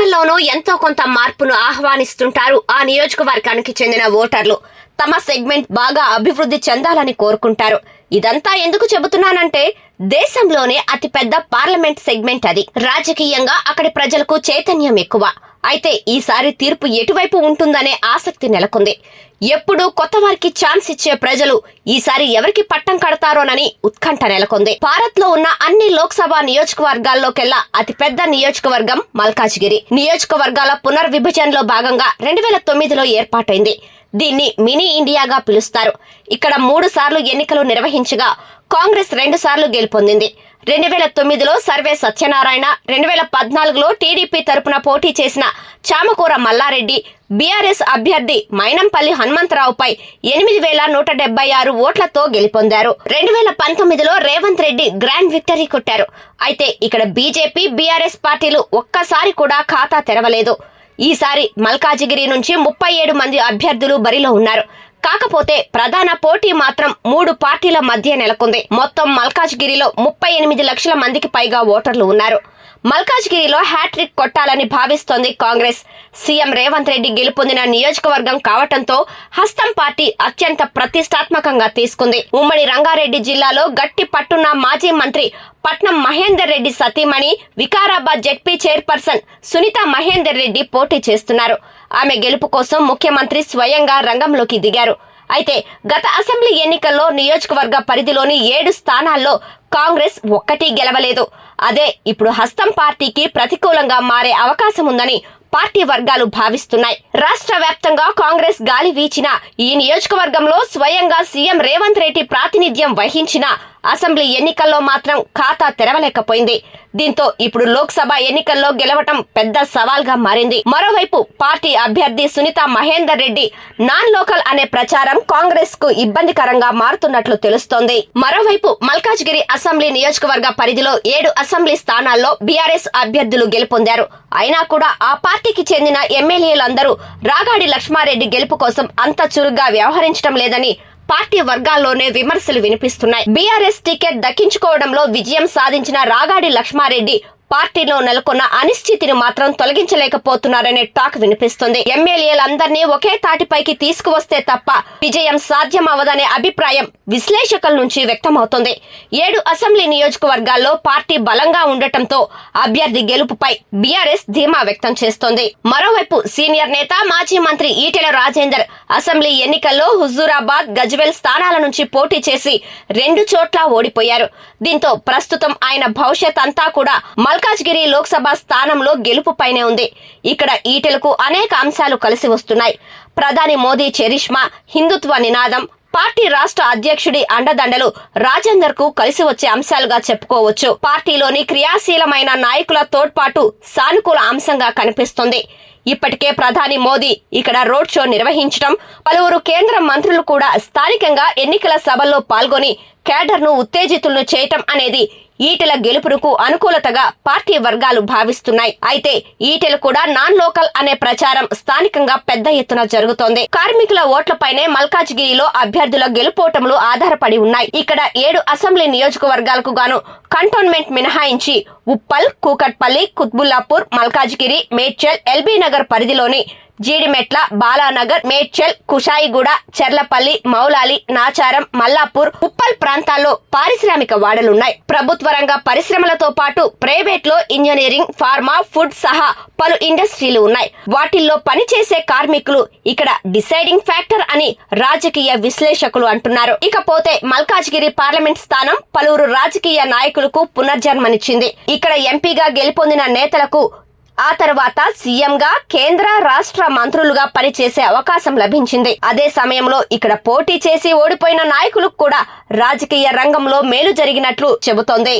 పార్టీల్లోనూ ఎంతో కొంత మార్పును ఆహ్వానిస్తుంటారు ఆ నియోజకవర్గానికి చెందిన ఓటర్లు. తమ సెగ్మెంట్ బాగా అభివృద్ధి చెందాలని కోరుకుంటారు. ఇదంతా ఎందుకు చెబుతున్నానంటే దేశంలోనే అతిపెద్ద పార్లమెంట్ సెగ్మెంట్ అది. రాజకీయంగా అక్కడి ప్రజలకు చైతన్యం ఎక్కువ. అయితే ఈసారి తీర్పు ఎటువైపు ఉంటుందనే ఆసక్తి నెలకొంది. ఎప్పుడు కొత్త వారికి ఛాన్స్ ఇచ్చే ప్రజలు ఈసారి ఎవరికి పట్టం కడతారోనని ఉత్కంఠ నెలకొంది. భారత్లో ఉన్న అన్ని లోక్సభ నియోజకవర్గాల్లోకెల్లా అతిపెద్ద నియోజకవర్గం మల్కాజ్గిరి. నియోజకవర్గాల పునర్విభజనలో భాగంగా రెండు వేల తొమ్మిదిలో ఏర్పాటైంది. దీన్ని మినీ ఇండియాగా పిలుస్తారు. ఇక్కడ మూడు సార్లు ఎన్నికలు నిర్వహించగా కాంగ్రెస్ రెండుసార్లు గెలుపొందింది. రెండు వేల తొమ్మిదిలో సర్వే సత్యనారాయణ రెండు వేల పద్నాలుగులో టీడీపీ తరపున పోటీ చేసిన చామకూర మల్లారెడ్డి బీఆర్ఎస్ అభ్యర్థి మైనంపల్లి హనుమంతరావుపై ఎనిమిది వేల నూట డెబ్బై ఆరు ఓట్లతో గెలుపొందారు. రెండు వేల పంతొమ్మిదిలో రేవంత్ రెడ్డి గ్రాండ్ విక్టరీ కొట్టారు. అయితే ఇక్కడ బీజేపీ బీఆర్ఎస్ పార్టీలు ఒక్కసారి కూడా ఖాతా తెరవలేదు. ఈసారి మల్కాజిగిరి నుంచి ముప్పై ఏడు మంది అభ్యర్థులు బరిలో ఉన్నారు. కాకపోతే ప్రధాన పోటీ మాత్రం మూడు పార్టీల మధ్య నెలకొంది. మొత్తం మల్కాజ్గిరిలో ముప్పై ఎనిమిది లక్షల మందికి పైగా ఓటర్లు ఉన్నారు. మల్కాజ్గిరిలో హ్యాట్రిక్ కొట్టాలని భావిస్తోంది కాంగ్రెస్. సీఎం రేవంత్ రెడ్డి గెలుపొందిన నియోజకవర్గం కావటంతో హస్తం పార్టీ అత్యంత ప్రతిష్టాత్మకంగా తీసుకుంది. ఉమ్మడి రంగారెడ్డి జిల్లాలో గట్టి పట్టున్న మాజీ మంత్రి పట్నం మహేందర్ రెడ్డి సతీమణి వికారాబాద్ జెడ్పీ చైర్పర్సన్ సునీత మహేందర్ రెడ్డి పోటీ చేస్తున్నారు. ఆమె గెలుపు కోసం ముఖ్యమంత్రి స్వయంగా రంగంలోకి దిగారు. అయితే గత అసెంబ్లీ ఎన్నికల్లో నియోజకవర్గ పరిధిలోని ఏడు స్థానాల్లో కాంగ్రెస్ ఒక్కటి గెలవలేదు. అదే ఇప్పుడు హస్తం పార్టీకి ప్రతికూలంగా మారే అవకాశం ఉందని పార్టీ వర్గాలు భావిస్తున్నాయి. రాష్ట్ర వ్యాప్తంగా కాంగ్రెస్ గాలి వీచిన ఈ నియోజకవర్గంలో స్వయంగా సీఎం రేవంత్ రెడ్డి ప్రాతినిధ్యం వహించిన అసెంబ్లీ ఎన్నికల్లో మాత్రం ఖాతా తెరవలేకపోయింది. దీంతో ఇప్పుడు లోక్సభ ఎన్నికల్లో గెలవటం పెద్ద సవాల్గా మారింది. మరోవైపు పార్టీ అభ్యర్థి సునీత మహేందర్ రెడ్డి నాన్ లోకల్ అనే ప్రచారం కాంగ్రెస్కు ఇబ్బందికరంగా మారుతున్నట్లు తెలుస్తోంది. మరోవైపు మల్కాజ్గిరి అసెంబ్లీ నియోజకవర్గ పరిధిలో ఏడు అసెంబ్లీ స్థానాల్లో బీఆర్ఎస్ అభ్యర్థులు గెలుపొందారు. అయినా కూడా ఆ పార్టీకి చెందిన ఎమ్మెల్యేలందరూ రాగాడి లక్ష్మారెడ్డి గెలుపు కోసం అంత చురుగ్గా వ్యవహరించడం లేదని పార్టీ వర్గాల్లోనే విమర్శలు వినిపిస్తున్నాయి. బీఆర్ఎస్ టికెట్ దక్కించుకోవడంలో విజయం సాధించిన రాగాడి లక్ష్మారెడ్డి పార్టీలో నెలకొన్న అనిశ్చితిని మాత్రం తొలగించలేకపోతున్నారనే టాక్ వినిపిస్తుంది. ఎమ్మెల్యేలందరినీ ఒకే తాటిపైకి తీసుకువస్తే తప్ప విజయం సాధ్యమవదనే అభిప్రాయం విశ్లేషకుల నుంచి వ్యక్తమవుతుంది. ఏడు అసెంబ్లీ నియోజకవర్గాల్లో పార్టీ బలంగా ఉండటంతో అభ్యర్థి గెలుపుపై బీఆర్ఎస్ ధీమా వ్యక్తం చేస్తోంది. మరోవైపు సీనియర్ నేత మాజీ మంత్రి ఈటెల రాజేందర్ అసెంబ్లీ ఎన్నికల్లో హుజూరాబాద్ గజ్వెల్ స్థానాల నుంచి పోటీ చేసి రెండు చోట్ల ఓడిపోయారు. దీంతో ప్రస్తుతం ఆయన భవిష్యత్ అంతా కూడా మల్ మల్కాజ్గిరి లోక్సభ స్థానంలో గెలుపుపైనే ఉంది. ఇక్కడ ఈటెలకు అనేక అంశాలు కలిసి వస్తున్నాయి. ప్రధాని మోదీ చెరిష్మా హిందుత్వ నినాదం పార్టీ రాష్ట్ర అధ్యక్షుడి అండదండలు రాజేందర్కు కలిసి వచ్చే అంశాలుగా చెప్పుకోవచ్చు. పార్టీలోని క్రియాశీలమైన నాయకుల తోడ్పాటు సానుకూల అంశంగా కనిపిస్తుంది. ఇప్పటికే ప్రధాని మోదీ ఇక్కడ రోడ్ షో నిర్వహించడం పలువురు కేంద్ర మంత్రులు కూడా స్థానికంగా ఎన్నికల సభల్లో పాల్గొని కేడర్ను ఉత్తేజితులను చేయటం అనేది ఈటెల గెలుపునకు అనుకూలతగా పార్టీ వర్గాలు భావిస్తున్నాయి. అయితే ఈటెలు కూడా నాన్ లోకల్ అనే ప్రచారం స్థానికంగా పెద్ద ఎత్తున జరుగుతోంది. కార్మికుల ఓట్లపైనే మల్కాజ్గిరిలో అభ్యర్థుల గెలుపోటములు ఆధారపడి ఉన్నాయి. ఇక్కడ ఏడు అసెంబ్లీ నియోజకవర్గాలకు గాను కంటోన్మెంట్ మినహాయించి ఉప్పల్ కూకట్పల్లి కుత్బుల్లాపూర్ మల్కాజ్గిరి మేడ్చల్ ఎల్బీ నగర్ పరిధిలోని జీడిమెట్ల బాలానగర్ మేడ్చల్ కుషాయిగూడ చెర్లపల్లి మౌలాలి నాచారం మల్లాపూర్ ఉప్పల్ ప్రాంతాల్లో పారిశ్రామిక వాడలున్నాయి. ప్రభుత్వ రంగ పరిశ్రమలతో పాటు ప్రైవేట్లో ఇంజనీరింగ్ ఫార్మా ఫుడ్ సహా పలు ఇండస్ట్రీలు ఉన్నాయి. వాటిల్లో పనిచేసే కార్మికులు ఇక్కడ డిసైడింగ్ ఫ్యాక్టర్ అని రాజకీయ విశ్లేషకులు అంటున్నారు. ఇకపోతే మల్కాజ్గిరి పార్లమెంట్ స్థానం పలువురు రాజకీయ నాయకులకు పునర్జన్మనిచ్చింది. ఇక్కడ ఎంపీగా గెలుపొందిన నేతలకు ఆ తర్వాత సీఎంగా కేంద్ర రాష్ట్ర మంత్రులుగా పనిచేసే అవకాశం లభించింది. అదే సమయంలో ఇక్కడ పోటీ చేసి ఓడిపోయిన నాయకులకు కూడా రాజకీయ రంగంలో మేలు జరిగినట్లు చెబుతోంది.